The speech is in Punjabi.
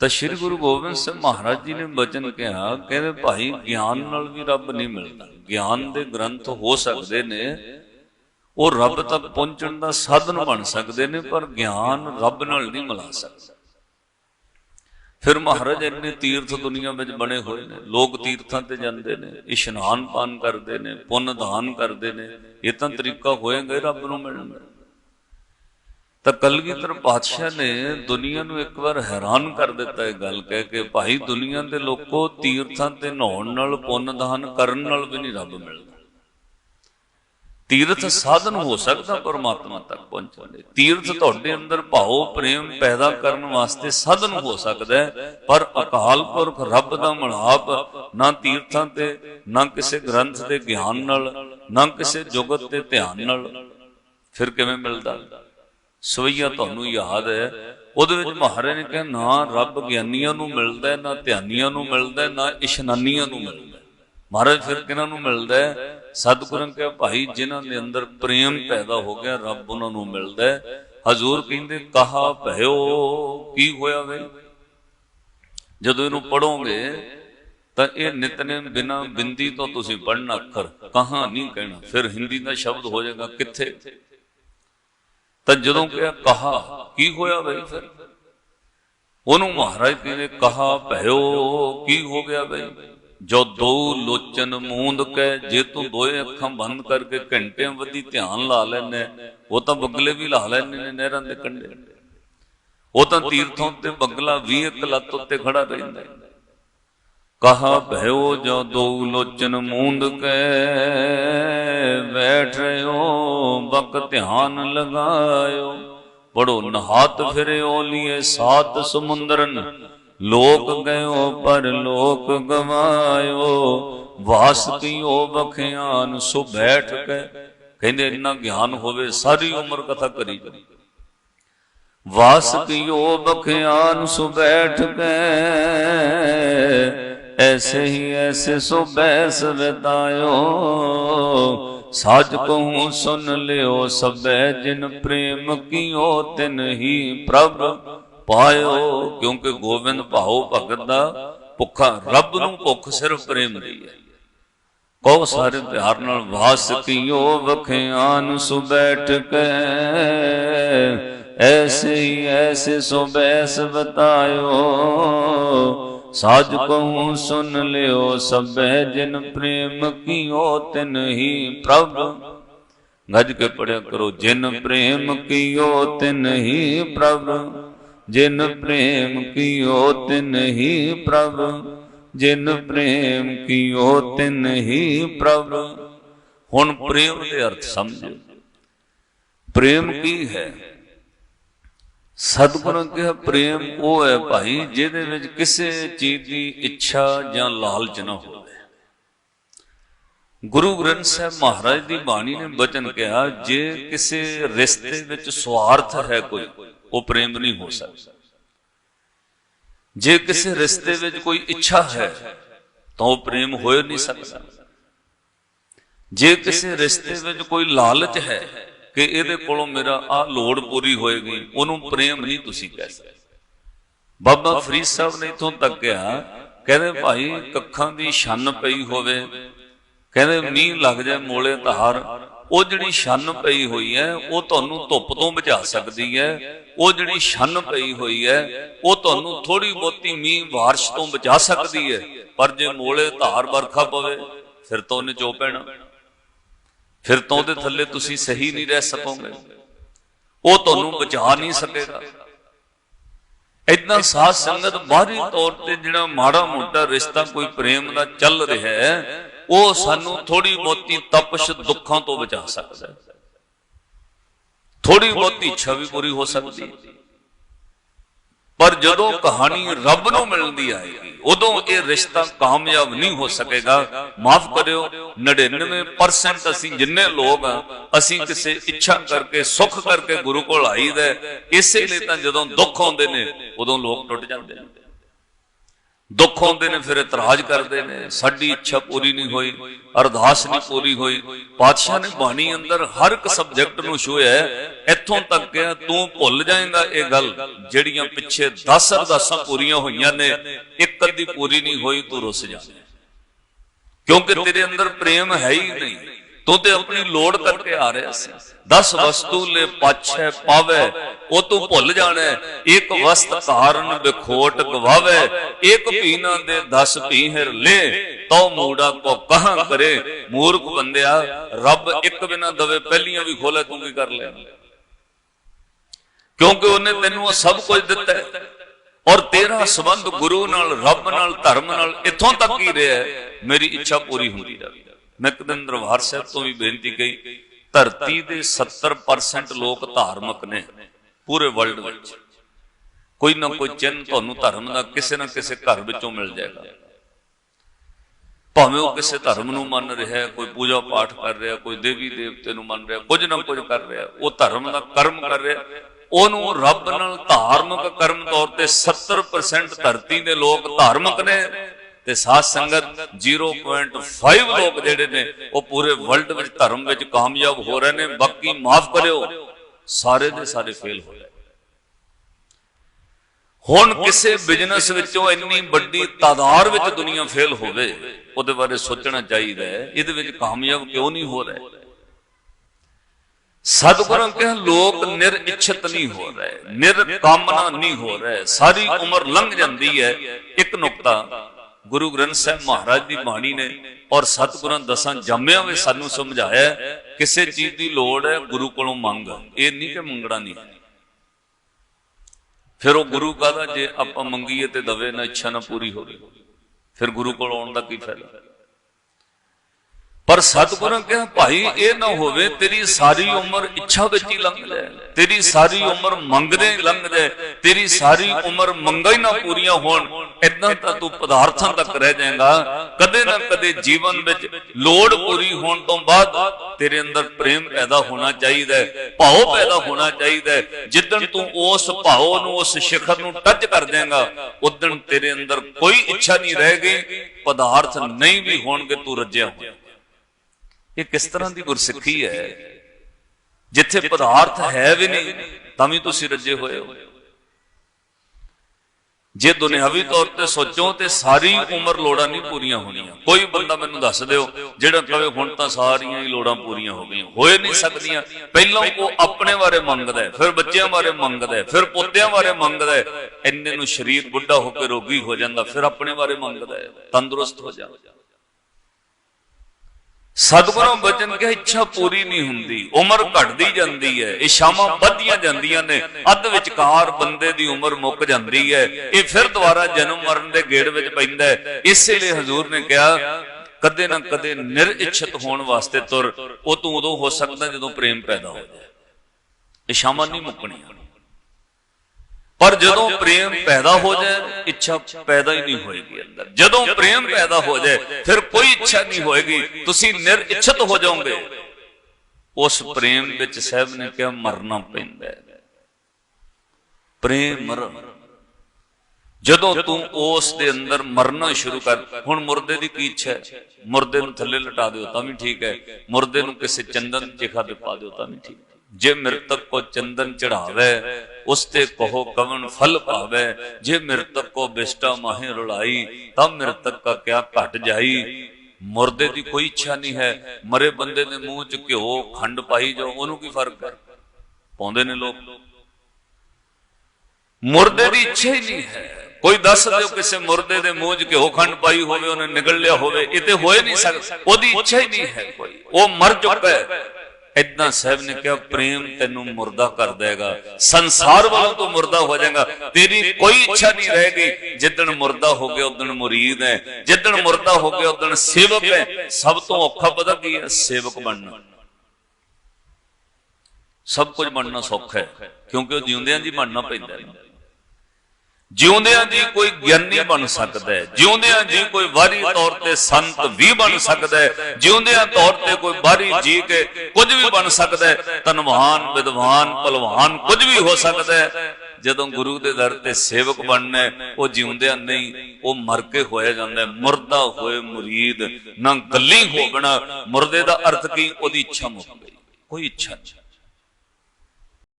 ਤਾਂ ਸ੍ਰੀ ਗੁਰੂ ਗੋਬਿੰਦ ਸਿੰਘ ਮਹਾਰਾਜ ਜੀ ਨੇ ਬਚਨ ਕਿਹਾ, ਕਹਿੰਦੇ ਭਾਈ ਗਿਆਨ ਨਾਲ ਵੀ ਰੱਬ ਨਹੀਂ ਮਿਲਦਾ। ਗਿਆਨ ਦੇ ਗ੍ਰੰਥ ਹੋ ਸਕਦੇ ਨੇ, ਉਹ ਰੱਬ ਤੱਕ ਪਹੁੰਚਣ ਦਾ ਸਾਧਨ ਬਣ ਸਕਦੇ ਨੇ, ਪਰ ਗਿਆਨ ਰੱਬ ਨਾਲ ਨਹੀਂ ਮਿਲਾ ਸਕਦਾ। ਫਿਰ ਮਹਾਰਾਜ ਇੰਨੇ ਤੀਰਥ ਦੁਨੀਆ ਵਿੱਚ ਬਣੇ ਹੋਏ ਨੇ, ਲੋਕ ਤੀਰਥਾਂ ਤੇ ਜਾਂਦੇ ਨੇ, ਇਸ਼ਨਾਨ ਪਾਨ ਕਰਦੇ ਨੇ, ਪੁੰਨ ਦਾਨ ਕਰਦੇ ਨੇ, ਇਹ ਤਾਂ ਤਰੀਕਾ ਹੋਏਗਾ ਰੱਬ ਨੂੰ ਮਿਲਣ ਦਾ। ਤਾਂ ਕਲਗੀਧਰ ਪਾਤਸ਼ਾਹ ਨੇ ਦੁਨੀਆ ਨੂੰ ਇੱਕ ਵਾਰ ਹੈਰਾਨ ਕਰ ਦਿੱਤਾ ਇਹ ਗੱਲ ਕਹਿ ਕੇ, ਭਾਈ, ਦੁਨੀਆ ਦੇ ਲੋਕੋ ਤੀਰਥਾਂ ਤੇ ਨਹਾਉਣ ਨਾਲ, ਪੁੰਨ ਦਾਨ ਕਰਨ ਨਾਲ ਵੀ ਨਹੀਂ ਰੱਬ ਮਿਲਦਾ। ਤੀਰਥ ਸਾਧਨ ਹੋ ਸਕਦਾ ਪਰਮਾਤਮਾ ਤੱਕ ਪਹੁੰਚਣ ਦੇ। ਤੀਰਥ ਤੁਹਾਡੇ ਅੰਦਰ ਭਾਉ, ਪ੍ਰੇਮ ਪੈਦਾ ਕਰਨ ਵਾਸਤੇ ਸਾਧਨ ਹੋ ਸਕਦਾ ਪਰ ਅਕਾਲ ਪੁਰਖ ਰੱਬ ਦਾ ਮਲਾਪ ਨਾ ਤੀਰਥਾਂ ਤੇ, ਨਾ ਕਿਸੇ ਗ੍ਰੰਥ ਦੇ ਗਿਆਨ ਨਾਲ, ਨਾ ਕਿਸੇ ਜੁਗਤ ਤੇ ਧਿਆਨ ਨਾਲ ਫਿਰ ਕਿਵੇਂ ਮਿਲਦਾ? ਸਵਈਆ ਤੁਹਾਨੂੰ ਯਾਦ ਹੈ। ਉਹਦੇ ਵਿੱਚ ਮਹਾਰਾਜ ਨੇ ਕਿਹਾ, ਨਾ ਰੱਬ ਗਿਆਨੀਆਂ ਨੂੰ ਮਿਲਦਾ, ਨਾ ਧਿਆਨੀਆਂ ਨੂੰ ਮਿਲਦਾ, ਨਾ ਇਸ਼ਨਾਨੀਆਂ ਨੂੰ ਮਿਲਦਾ। ਮਹਾਰਾਜ ਫਿਰ ਕਿਹਨਾਂ ਨੂੰ ਮਿਲਦਾ ਸਤਿਗੁਰਾਂ ਕਿਹਾ, ਭਾਈ ਜਿਨ੍ਹਾਂ ਦੇ ਅੰਦਰ ਪ੍ਰੇਮ ਪੈਦਾ ਹੋ ਗਿਆ, ਰੱਬ ਉਹਨਾਂ ਨੂੰ ਮਿਲਦਾ ਹਜ਼ੂਰ ਕਹਿੰਦੇ, ਕਹਾ ਭਇਓ, ਕੀ ਹੋਇਆ ਵੇ? ਜਦੋਂ ਇਹਨੂੰ ਪੜੋਗੇ ਤਾਂ ਇਹ ਨਿਤਨੇਮ ਬਿਨਾ ਬਿੰਦੀ ਤੋਂ ਤੁਸੀਂ ਪੜਨਾ ਅੱਖਰ, ਕਹਾ ਨਹੀਂ ਕਹਿਣਾ। ਫਿਰ ਹਿੰਦੀ ਦਾ ਸ਼ਬਦ ਹੋ ਜਾਏਗਾ, ਕਿੱਥੇ? ਤਾਂ ਜਦੋਂ ਕਿਹਾ, ਕਹਾ, ਕੀ ਹੋਇਆ ਬਈ ਫਿਰ? ਉਹਨੂੰ ਮਹਾਰਾਜ ਕਹਿੰਦੇ, ਕਹਾ ਭਇਓ ਕੀ ਹੋ ਗਿਆ ਬਈ? ਜੋ ਦੋ ਲੋਚਨ ਮੂੰਦ ਕੇ, ਜੇ ਤੂੰ ਦੋਏ ਅੱਖਾਂ ਬੰਦ ਕਰਕੇ ਘੰਟਿਆਂ ਵਧੀ ਧਿਆਨ ਲਾ ਲੈਨੇ ਉਹ ਤਾਂ ਬਗਲੇ ਵੀ ਲਾ ਲੈਣੇ ਨੇ ਨਹਿਰਾਂ ਦੇ ਕੰਢੇ। ਉਹ ਤਾਂ ਤੀਰਥੋਂ ਤੇ ਬਗਲਾ ਵੀ ਇੱਕ ਲੱਤ ਉੱਤੇ ਖੜਾ ਰਹਿੰਦਾ ਕਹਾ ਭਇਓ ਜੋ ਦੋ ਲੋਚਨ ਮੂੰਦ ਕੇ ਬਕ ਧਿਆਨ ਲਗਾਇਓ। ਪੜੋ, ਨਹਾਤ ਫਿਰਿਓ ਓਲੀਏ ਸਾਤ ਸਮੁੰਦਰਨ। ਲੋਕ ਗਇਓ, ਪਰ ਲੋਕ ਗਵਾਇਓ। ਵਾਸ ਕੀਓ ਬਖਿਆਨ ਸੋ ਬੈਠ ਕੇ। ਕਹਿੰਦੇ ਇੰਨਾ ਗਿਆਨ ਹੋਵੇ, ਸਾਰੀ ਉਮਰ ਕਥਾ ਕਰੀ ਕਰੀ ਵਾਸ ਕੀਓ ਬਖਿਆਨ ਸੁ ਬੈਠ ਕੇ। ਐਸੇ ਹੀ ਐਸੇ ਸੋ ਬੈਸ ਬਿਤਾਇਓ। ਸਾਜ ਕਹੂੰ ਸੁਨ ਲਿਓ ਸਭੈ ਜਿਨ ਪ੍ਰੇਮ ਕੀਓ ਤਿਨ ਹੀ ਪ੍ਰਭ ਪਾਇਓ, ਕਿਉਂਕਿ ਗੋਬਿੰਦ ਭਾਉ ਭਗਤ ਦਾ ਭੁੱਖਾ ਰੱਬ ਨੂੰ ਭੁੱਖ ਸਿਰਫ ਪ੍ਰੇਮ ਦੀ ਹੈ। ਕਹੋ ਸਾਰੇ ਪਿਆਰ ਨਾਲ ਵਾਸ ਕੀਓ, ਵਖਿਆਨ ਸੁ ਬੈਠ ਕੇ। ਐਸੇ ਹੀ ਐਸੇ ਸੋ ਬੈਸ ਬਤਾਇਓ ਸਾਜ ਕਹੂੰ, ਸੁਨ ਲਿਓ ਸਭੈ ਜਿਨ ਪ੍ਰੇਮ ਕੀਓ, ਤਿਨ ਹੀ ਪ੍ਰਭ। ਗੱਜ ਕੇ ਪੜਿਆ ਕਰੋ, ਜਿਨ ਪ੍ਰੇਮ ਕੀਓ, ਤਿਨ ਹੀ ਪ੍ਰਭ। ਜਿਨ ਪ੍ਰੇਮ ਕੀਓ, ਤਿਨ ਹੀ ਪ੍ਰਭ। ਜਿਨ ਪ੍ਰੇਮ ਕੀਓ, ਤਿਨ ਹੀ ਪ੍ਰਭ। ਹੁਣ ਪ੍ਰੇਮ ਦੇ ਅਰਥ ਸਮਝੋ। ਪ੍ਰੇਮ ਕੀ ਹੈ? ਸਤਿਗੁਰਾਂ ਕਿਹਾ ਪ੍ਰੇਮ ਉਹ ਹੈ ਭਾਈ ਜਿਹਦੇ ਵਿੱਚ ਕਿਸੇ ਚੀਜ਼ ਦੀ ਇੱਛਾ ਜਾਂ ਲਾਲਚ ਨਾ ਹੋਵੇ। ਗੁਰੂ ਗ੍ਰੰਥ ਸਾਹਿਬ ਮਹਾਰਾਜ ਦੀ ਬਾਣੀ ਨੇ ਬਚਨ ਕਿਹਾ, ਜੇ ਕਿਸੇ ਰਿਸ਼ਤੇ ਵਿੱਚ ਸਵਾਰਥ ਹੈ ਕੋਈ, ਉਹ ਪ੍ਰੇਮ ਨਹੀਂ ਹੋ ਸਕਦਾ। ਜੇ ਕਿਸੇ ਰਿਸ਼ਤੇ ਵਿੱਚ ਕੋਈ ਇੱਛਾ ਹੈ, ਤਾਂ ਉਹ ਪ੍ਰੇਮ ਹੋ ਨਹੀਂ ਸਕਦਾ। ਜੇ ਕਿਸੇ ਰਿਸ਼ਤੇ ਵਿੱਚ ਕੋਈ ਲਾਲਚ ਹੈ ਕਿ ਇਹਦੇ ਕੋਲੋਂ ਮੇਰਾ ਆ ਲੋੜ ਪੂਰੀ ਹੋਏਗੀ, ਉਹਨੂੰ ਪ੍ਰੇਮ ਨਹੀਂ ਤੁਸੀਂ ਕਹਿ ਸਕਦੇ ਬਾਬਾ ਫਰੀਦ ਸਾਹਿਬ ਨੇ ਇਥੋਂ ਤੱਕ ਕਿਹਾ, ਕਹਿੰਦੇ ਭਾਈ ਕੱਖਾਂ ਦੀ ਛੰਨ ਪਈ ਹੋਵੇ, ਕਹਿੰਦੇ ਮੀਂਹ ਲੱਗ ਜਾਏ ਮੋਲੇ ਧਾਰ ਉਹ ਜਿਹੜੀ ਛੰਨ ਪਈ ਹੋਈ ਹੈ, ਉਹ ਤੁਹਾਨੂੰ ਧੁੱਪ ਤੋਂ ਬਚਾ ਸਕਦੀ ਹੈ। ਉਹ ਜਿਹੜੀ ਛੰਨ ਪਈ ਹੋਈ ਹੈ, ਉਹ ਤੁਹਾਨੂੰ ਥੋੜੀ ਬਹੁਤੀ ਮੀਂਹ ਬਾਰਿਸ਼ ਤੋਂ ਬਚਾ ਸਕਦੀ ਹੈ। ਪਰ ਜੇ ਮੋਲੇ ਧਾਰ ਵਰਖਾ ਪਵੇ, ਫਿਰ ਤਾਂ ਉਹਨੇ ਚੋ ਪੈਣਾ। ਫਿਰ ਤਾਂ ਉਹਦੇ ਥੱਲੇ ਤੁਸੀਂ ਸਹੀ ਨਹੀਂ ਰਹਿ ਸਕੋਗੇ। ਉਹ ਤੁਹਾਨੂੰ ਬਚਾ ਨਹੀਂ ਸਕੇਗਾ। ਇਦਾਂ ਸਾਧ ਸੰਗਤ ਬਾਹਰੀ ਤੌਰ ਤੇ ਜਿਹੜਾ ਮਾੜਾ ਮੋਟਾ ਰਿਸ਼ਤਾ ਕੋਈ ਪ੍ਰੇਮ ਦਾ ਚੱਲ ਰਿਹਾ ਹੈ, ਉਹ ਸਾਨੂੰ ਥੋੜੀ ਬਹੁਤੀ ਤਪਸ਼ ਦੁੱਖਾਂ ਤੋਂ ਬਚਾ ਸਕਦਾ ਹੈ। ਥੋੜੀ ਬਹੁਤੀ ਇੱਛਾ ਵੀ ਪੂਰੀ ਹੋ ਸਕਦੀ ਪਰ ਜਦੋਂ ਕਹਾਣੀ ਰੱਬ ਨੂੰ ਮਿਲਦੀ ਆਏਗੀ ਉਦੋਂ ਇਹ ਰਿਸ਼ਤਾ ਕਾਮਯਾਬ ਨਹੀਂ ਹੋ ਸਕੇਗਾ। ਮਾਫ ਕਰਿਓ 99% ਅਸੀਂ ਜਿੰਨੇ ਲੋਕ ਆ, ਅਸੀਂ ਕਿਸੇ ਇੱਛਾ ਕਰਕੇ, ਸੁੱਖ ਕਰਕੇ ਗੁਰੂ ਕੋਲ ਆਈਦਾ ਇਸੇ ਲਈ ਤਾਂ ਜਦੋਂ ਦੁੱਖ ਆਉਂਦੇ ਨੇ, ਉਦੋਂ ਲੋਕ ਟੁੱਟ ਜਾਂਦੇ ਨੇ। ਦੁੱਖ ਆਉਂਦੇ ਨੇ, ਫਿਰ ਇਤਰਾਜ਼ ਕਰਦੇ ਨੇ, ਸਾਡੀ ਇੱਛਾ ਪੂਰੀ ਨਹੀਂ ਹੋਈ, ਅਰਦਾਸ ਨਹੀਂ ਪੂਰੀ ਹੋਈ, ਪਾਤਸ਼ਾਹ ਨੇ ਬਾਣੀ ਅੰਦਰ ਹਰ ਇੱਕ ਸਬਜੈਕਟ ਨੂੰ ਛੋਇਆ ਇੱਥੋਂ ਤੱਕ ਕਿ ਤੂੰ ਭੁੱਲ ਜਾਏਗਾ ਇਹ ਗੱਲ, ਜਿਹੜੀਆਂ ਪਿੱਛੇ 10 ਅਰਦਾਸਾਂ ਪੂਰੀਆਂ ਹੋਈਆਂ ਨੇ, ਇੱਕ ਅੱਧੀ ਪੂਰੀ ਨਹੀਂ ਹੋਈ, ਤੂੰ ਰੁੱਸ ਜਾ। ਕਿਉਂਕਿ ਤੇਰੇ ਅੰਦਰ ਪ੍ਰੇਮ ਹੈ ਹੀ ਨਹੀਂ। ਤੂੰ ਤੇ ਆਪਣੀ ਲੋੜ ਕਰਕੇ ਆ ਰਿਹਾ ਸੀ। ਦਸ ਵਸਤੂ ਲੈ ਪਾਛੈ ਪਾਵੇ, ਉਹ ਤੂੰ ਭੁੱਲ ਜਾਣਾ ਇੱਕ ਵਸਤ ਕਾਰਨ ਵਿਖੋਟ ਗਵਾਵੇ, ਇੱਕ ਪੀਨਾ ਦੇ 10 ਪੀਹਰ ਲੈ। ਤੋ ਮੂੜਾ ਕੋ ਕਹਾਂ ਕਰੇ, ਮੂਰਖ ਬੰਦਿਆ, ਰੱਬ ਇੱਕ ਬਿਨਾ ਦਵੇ, ਪਹਿਲੀਆਂ ਵੀ ਖੋਲੇ ਤੂੰ ਕੀ ਕਰ ਲੈ। ਕਿਉਂਕਿ ਉਹਨੇ ਤੈਨੂੰ ਉਹ ਸਭ ਕੁਝ ਦਿੱਤਾ ਔਰ ਤੇਰਾ ਸੰਬੰਧ ਗੁਰੂ ਨਾਲ, ਰੱਬ ਨਾਲ, ਧਰਮ ਨਾਲ, ਇੱਥੋਂ ਤੱਕ ਹੀ ਰਿਹਾ ਮੇਰੀ ਇੱਛਾ ਪੂਰੀ ਹੁੰਦੀ ਜਾਵੇ। ਮੈਂ ਇੱਕ ਦਿਨ ਦਰਬਾਰ ਸਾਹਿਬ ਤੋਂ ਵੀ ਬੇਨਤੀ ਕਹੀ, ਧਰਤੀ ਦੇ 70% ਲੋਕ ਧਾਰਮਿਕ ਨੇ ਪੂਰੇ ਵਰਲਡ ਵਿੱਚ। ਕੋਈ ਨਾ ਕੋਈ ਚਿੰਨ ਤੁਹਾਨੂੰ ਧਰਮ ਦਾ ਕਿਸੇ ਨਾ ਕਿਸੇ ਘਰ ਵਿੱਚੋਂ ਮਿਲ ਜਾਏਗਾ। ਭਾਵੇਂ ਉਹ ਕਿਸੇ ਧਰਮ ਨੂੰ ਮੰਨ ਰਿਹਾ ਕੋਈ ਪੂਜਾ ਪਾਠ ਕਰ ਰਿਹਾ, ਕੋਈ ਦੇਵੀ ਦੇਵਤੇ ਨੂੰ ਮੰਨ ਰਿਹਾ, ਕੁਝ ਨਾ ਕੁਝ ਕਰ ਰਿਹਾ, ਉਹ ਧਰਮ ਦਾ ਕਰਮ ਕਰ ਰਿਹਾ। ਉਹਨੂੰ ਰੱਬ ਨਾਲ ਧਾਰਮਿਕ ਕਰਮ ਤੌਰ ਤੇ 70% ਧਰਤੀ ਦੇ ਲੋਕ ਧਾਰਮਿਕ ਨੇ। ਤੇ ਸਾਧ ਸੰਗਤ 0.5 ਲੋਕ ਜਿਹੜੇ ਨੇ, ਉਹ ਪੂਰੇ ਵਰਲਡ ਵਿੱਚ ਧਰਮ ਵਿੱਚ ਕਾਮਯਾਬ ਹੋ ਰਹੇ ਨੇ, ਬਾਕੀ ਮਾਫ ਕਰਿਓ, ਸਾਰੇ ਦੇ ਸਾਰੇ ਫੇਲ ਹੋ ਰਹੇ ਹੁਣ ਕਿਸੇ ਬਿਜ਼ਨਸ ਵਿੱਚੋਂ ਇੰਨੀ ਵੱਡੀ ਤਾਦਾਦ ਵਿੱਚ ਦੁਨੀਆ ਫੇਲ ਹੋਵੇ, ਉਹਦੇ ਬਾਰੇ ਸੋਚਣਾ ਚਾਹੀਦਾ ਹੈ, ਇਹਦੇ ਵਿੱਚ ਕਾਮਯਾਬ ਕਿਉਂ ਨਹੀਂ ਹੋ ਰਹੇ? ਸਤਿਗੁਰਾਂ ਕਿਹਾ, ਲੋਕ ਨਿਰਇਛਤ ਨਹੀਂ ਹੋ ਰਹੇ, ਨਿਰਕਾਮਨਾ ਨਹੀਂ ਹੋ ਰਹੇ, ਸਾਰੀ ਉਮਰ ਲੰਘ ਜਾਂਦੀ ਹੈ, ਇੱਕ ਨੁਕਤਾ ਗੁਰੂ ਗ੍ਰੰਥ ਸਾਹਿਬ ਮਹਾਰਾਜ ਦੀ ਬਾਣੀ ਨੇ ਔਰ ਸਤਿਗੁਰਾਂ ਦਸਾਂ ਜੰਮਿਆਂ ਵਿੱਚ ਸਾਨੂੰ ਸਮਝਾਇਆ ਕਿਸੇ ਚੀਜ਼ ਦੀ ਲੋੜ ਹੈ, ਗੁਰੂ ਕੋਲੋਂ ਮੰਗ। ਇਹ ਨਹੀਂ ਕਿ ਮੰਗਣਾ ਨਹੀਂ। ਫਿਰ ਉਹ ਗੁਰੂ ਕਾਹਦਾ? ਜੇ ਆਪਾਂ ਮੰਗੀਏ ਤੇ ਦਵੇ, ਨਾ ਇੱਛਾ ਨਾ ਪੂਰੀ ਹੋਵੇ ਫਿਰ ਗੁਰੂ ਕੋਲ ਆਉਣ ਦਾ ਕੀ ਫਾਇਦਾ? ਪਰ ਸਤਿਗੁਰਾਂ ਕਿਹਾ ਭਾਈ ਇਹ ਨਾ ਹੋਵੇ ਤੇਰੀ ਸਾਰੀ ਉਮਰ ਇੱਛਾ ਵਿੱਚ ਹੀ ਲੰਘ ਜਾਏ। ਤੇਰੀ ਸਾਰੀ ਉਮਰ ਮੰਗਦੇ ਲੰਘ ਜਾਏ। ਤੇਰੀ ਸਾਰੀ ਉਮਰ ਮੰਗਾਂ ਹੀ ਨਾ ਪੂਰੀਆਂ ਹੋਣ। ਇਦਾਂ ਤਾਂ ਤੂੰ ਪਦਾਰਥਾਂ ਤੱਕ ਰਹਿ ਜਾਏਗਾ। ਕਦੇ ਨਾ ਕਦੇ ਜੀਵਨ ਵਿੱਚ ਲੋੜ ਪੂਰੀ ਹੋਣ ਤੋਂ ਬਾਅਦ ਤੇਰੇ ਅੰਦਰ ਪ੍ਰੇਮ ਪੈਦਾ ਹੋਣਾ ਚਾਹੀਦਾ ਹੈ। ਭਾਵ ਪੈਦਾ ਹੋਣਾ ਚਾਹੀਦਾ ਹੈ। ਜਿੱਦਣ ਤੂੰ ਉਸ ਭਾਵ ਨੂੰ ਉਸ ਸਿਖਰ ਨੂੰ ਟੱਚ ਕਰ ਜਾਏਗਾ ਉਦਣ ਤੇਰੇ ਅੰਦਰ ਕੋਈ ਇੱਛਾ ਨਹੀਂ ਰਹੇਗੀ ਪਦਾਰਥ ਨਹੀਂ ਵੀ ਹੋਣਗੇ ਤੂੰ ਰੱਜਿਆ ਹੋਇਆ ਇਹ ਕਿਸ ਤਰ੍ਹਾਂ ਦੀ ਗੁਰਸਿੱਖੀ ਹੈ? ਜਿੱਥੇ ਪਦਾਰਥ ਹੈ ਵੀ ਨਹੀਂ ਤਾਂ ਵੀ ਤੁਸੀਂ ਰੱਜੇ ਹੋਏ ਹੋ। ਜੇ ਦੁਨਿਆਵੀ ਤੌਰ ਤੇ ਸੋਚੋ ਤੇ ਸਾਰੀ ਉਮਰ ਲੋੜਾਂ ਨਹੀਂ ਪੂਰੀਆਂ ਹੋਣੀਆਂ। ਕੋਈ ਬੰਦਾ ਮੈਨੂੰ ਦੱਸ ਦਿਓ ਜਿਹੜਾ ਕਹੇ ਹੁਣ ਤਾਂ ਸਾਰੀਆਂ ਹੀ ਲੋੜਾਂ ਪੂਰੀਆਂ ਹੋ ਗਈਆਂ ਹੋਏ ਨਹੀਂ ਸਕਦੀਆਂ। ਪਹਿਲਾਂ ਉਹ ਆਪਣੇ ਬਾਰੇ ਮੰਗਦਾ ਹੈ ਫਿਰ ਬੱਚਿਆਂ ਬਾਰੇ ਮੰਗਦਾ ਹੈ ਫਿਰ ਪੋਤਿਆਂ ਬਾਰੇ ਮੰਗਦਾ ਹੈ। ਇੰਨੇ ਨੂੰ ਸਰੀਰ ਬੁੱਢਾ ਹੋ ਕੇ ਰੋਗੀ ਹੋ ਜਾਂਦਾ ਫਿਰ ਆਪਣੇ ਬਾਰੇ ਮੰਗਦਾ ਹੈ। ਤੰਦਰੁਸਤ ਹੋ ਜਾਂਦਾ। ਸਤਿਗੁਰਾਂ ਬਚਨ ਕਿ ਇੱਛਾ ਪੂਰੀ ਨਹੀਂ ਹੁੰਦੀ, ਉਮਰ ਘਟਦੀ ਜਾਂਦੀ ਹੈ ਇਸ਼ਾਵਾਂ ਵੱਧਦੀਆਂ ਜਾਂਦੀਆਂ ਨੇ, ਅੱਧ ਵਿਚਕਾਰ ਬੰਦੇ ਦੀ ਉਮਰ ਮੁੱਕ ਜਾਂਦੀ ਹੈ, ਇਹ ਫਿਰ ਦੁਬਾਰਾ ਜਨਮ ਮਰਨ ਦੇ ਗੇੜ ਵਿੱਚ ਪੈਂਦਾ ਹੈ। ਇਸੇ ਲਈ ਹਜ਼ੂਰ ਨੇ ਕਿਹਾ, ਕਦੇ ਨਾ ਕਦੇ ਨਿਰਇਛਤ ਹੋਣ ਵਾਸਤੇ ਤੁਰ, ਉਹ ਤੂੰ ਉਦੋਂ ਹੋ ਸਕਦਾ ਜਦੋਂ ਪ੍ਰੇਮ ਪੈਦਾ ਹੋ ਜਾਏ। ਇਸ਼ਾਵਾਂ ਨਹੀਂ ਮੁੱਕਣੀਆਂ। ਪਰ ਜਦੋਂ ਪ੍ਰੇਮ ਪੈਦਾ ਹੋ ਜਾਏ, ਇੱਛਾ ਪੈਦਾ ਹੀ ਨਹੀਂ ਹੋਏਗੀ ਅੰਦਰ। ਜਦੋਂ ਪ੍ਰੇਮ ਪੈਦਾ ਹੋ ਜਾਏ, ਫਿਰ ਕੋਈ ਇੱਛਾ ਨਹੀਂ ਹੋਏਗੀ। ਤੁਸੀਂ ਨਿਰਇਛਤ ਹੋ ਜਾਓਗੇ। ਉਸ ਪ੍ਰੇਮ ਵਿੱਚ ਸਹਿਬ ਨੇ ਕਿਹਾ, ਮਰਨਾ ਪੈਂਦਾ ਪ੍ਰੇਮ ਮਰ ਜਦੋਂ ਤੂੰ ਉਸ ਦੇ ਅੰਦਰ ਮਰਨਾ ਸ਼ੁਰੂ ਕਰ, ਹੁਣ ਮੁਰਦੇ ਦੀ ਕੀ ਇੱਛਾ ਹੈ? ਮੁਰਦੇ ਨੂੰ ਥੱਲੇ ਲਟਾ ਦਿਓ ਤਾਂ ਵੀ ਠੀਕ ਹੈ। ਮੁਰਦੇ ਨੂੰ ਕਿਸੇ ਚੰਦਨ ਚਿਖਾ ਤੇ ਪਾ ਦਿਓ ਤਾਂ ਵੀ ਠੀਕ ਜੇ ਮਿਰਤਕ ਕੋ ਚੰਦਨ ਚੜਾਵੇ ਉਸ ਤੇ ਕਹੋ ਕਵਨ ਫਲ ਪਾਵੇ ਜੇ ਮਿਰਤਕ ਕੋ ਬਿਸ਼ਟਾ ਮਾਹੇ ਰੁਲਾਈ ਤਾਂ ਮਿਰਤਕ ਕਾ ਕਿਆ ਘਟ ਜਾਈ ਮੁਰਦੇ ਦੀ ਕੋਈ ਇੱਛਾ ਨਹੀਂ ਹੈ ਮਰੇ ਬੰਦੇ ਦੇ ਮੂੰਹ 'ਚ ਘਿਓ ਖੰਡ ਪਾਈ ਜਾਓ ਉਹਨੂੰ ਕੀ ਫ਼ਰਕ ਹੈ ਪਾਉਂਦੇ ਨੇ ਲੋਕ ਮੁਰਦੇ ਦੀ ਇੱਛਾ ਹੀ ਨਹੀਂ ਹੈ ਕੋਈ ਦੱਸ ਦਿਓ ਕਿਸੇ ਮੁਰਦੇ ਦੇ ਮੂੰਹ 'ਚ ਘਿਓ ਖੰਡ ਪਾਈ ਹੋਵੇ ਉਹਨੇ ਨਿਗਲ ਲਿਆ ਹੋਵੇ ਇਹ ਤੇ ਹੋਏ ਨਹੀਂ ਸਕਦਾ ਉਹਦੀ ਇੱਛਾ ਹੀ ਨਹੀਂ ਹੈ ਕੋਈ ਉਹ ਮਰ ਚੁੱਕਾ ਹੈ ਇਦਾਂ ਸਾਹਿਬ ਨੇ ਕਿਹਾ, ਪ੍ਰੇਮ ਤੈਨੂੰ ਮੁਰਦਾ ਕਰ ਦੇਗਾ। ਸੰਸਾਰ ਵੱਲੋਂ ਤੂੰ ਮੁਰਦਾ ਹੋ ਜਾਏਗਾ। ਤੇਰੀ ਕੋਈ ਇੱਛਾ ਨਹੀਂ ਰਹੇਗੀ। ਜਿੱਦਣ ਮੁਰਦਾ ਹੋ ਗਿਆ, ਉਦਣ ਮੁਰੀਦ ਹੈ। ਜਿੱਦਣ ਮੁਰਦਾ ਹੋ ਗਿਆ, ਉਦਣ ਸੇਵਕ ਹੈ। ਸਭ ਤੋਂ ਔਖਾ ਪਤਾ ਕੀ ਹੈ? ਸੇਵਕ ਬਣਨਾ। ਸਭ ਕੁਝ ਬਣਨਾ ਸੌਖਾ ਹੈ। ਕਿਉਂਕਿ ਉਹ ਜਿਉਂਦਿਆਂ ਦੀ ਬਣਨਾ ਪੈਂਦਾ ਹੈ। ਜਿਉਂਦਿਆਂ ਜੀ ਕੋਈ ਗਿਆਨੀ ਬਣ ਸਕਦਾ ਹੈ, ਜਿਉਂਦਿਆਂ ਜੀ ਕੋਈ ਵਾਰੀ ਤੌਰ ਤੇ ਸੰਤ ਵੀ ਬਣ ਸਕਦਾ ਹੈ, ਜਿਉਂਦਿਆਂ ਤੌਰ ਤੇ ਕੋਈ ਬਾਰੀ ਜੀ ਕੇ ਕੁਝ ਵੀ ਬਣ ਸਕਦਾ ਹੈ, ਧਨਵਾਨ, ਵਿਦਵਾਨ, ਭਲਵਾਨ ਕੁਝ ਵੀ ਹੋ ਸਕਦਾ ਹੈ। ਜਦੋਂ ਗੁਰੂ ਦੇ ਦਰ ਤੇ ਸੇਵਕ ਬਣਨਾ ਉਹ ਜਿਉਂਦਿਆਂ ਨਹੀਂ, ਉਹ ਮਰ ਕੇ ਹੋਇਆ ਜਾਂਦਾ ਹੈ। ਮੁਰਦਾ ਹੋਏ ਮੁਰੀਦ, ਨਾ ਗੱਲੀ ਹੋਵਣਾ ਮੁਰਦੇ ਦਾ ਅਰਥ ਕੀ? ਉਹਦੀ ਇੱਛਾ ਮੁੱਕ ਗਈ। ਕੋਈ ਇੱਛਾ ਨਹੀਂ।